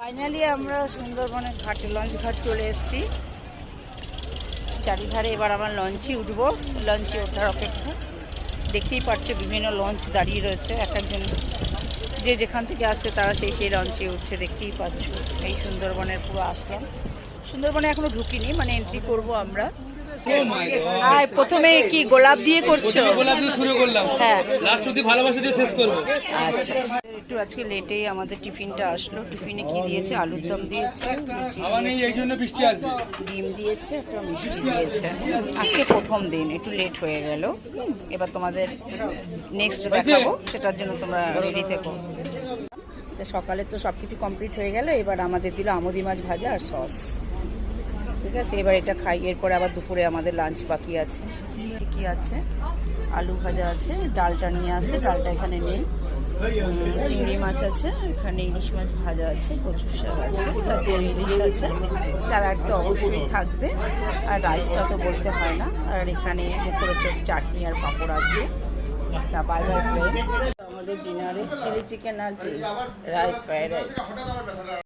Finally আমরা সুন্দরবনের ঘাটে লঞ্চ ঘাট চলে এসেছি। চারিধারে এবার আমার লঞ্চই উঠবো। লঞ্চে ওঠার অপেক্ষা। দেখতেই পারছ বিভিন্ন লঞ্চ দাঁড়িয়ে রয়েছে। এক একজন যে যেখান থেকে আসছে তারা সেই সেই লঞ্চে উঠছে। দেখতেই পাচ্ছ। এই সুন্দরবনের পুরো আসলাম। সুন্দরবনে এখনও ঢুকিনি মানে এন্ট্রি করব আমরা। আর প্রথমে কি গোলাপ দিয়ে করছ? গোলাপ দিয়ে শুরু করলাম। হ্যাঁ। লাস্ট অব্দি ভালোবাসা দিয়ে শেষ করব। আচ্ছা। একটু আজকে লেটেই আমাদের টিফিনটা আসলো। টিফিনে কি দিয়েছে? আলুর দম দিয়েছে বৃষ্টি আসবে ডিম দিয়েছে একটা মিষ্টি দিয়েছে। আজকে প্রথম দিন একটু লেট হয়ে গেল। এবার তোমাদের নেক্সট দেখাবো। সেটার জন্য তোমরা রেডি থেকো। সকালে তো সব কিছু কমপ্লিট হয়ে গেল। এবার আমাদের দিল আমদি মাছ ভাজা আর সস ঠিক আছে, এবার এটা খাই, এরপরে আবার দুপুরে আমাদের লাঞ্চ বাকি আছে। কি আছে? আলু ভাজা আছে, ডালটা নিয়ে আসে, ডালটা এখানে নেই। চিংড়ি মাছ আছে, এখানে ইলিশ মাছ ভাজা আছে, কচুর শাক আছে জাতীয় ইলিশ আছে। স্যালাড তো অবশ্যই থাকবে, আর রাইসটা তো বলতে হয় না। আর এখানে মুখরোচক চাটনি আর পাঁপড় আছে, তা বাই আমাদের ডিনারে চিলি চিকেন আর রাইস, ফ্রাইড রাইস।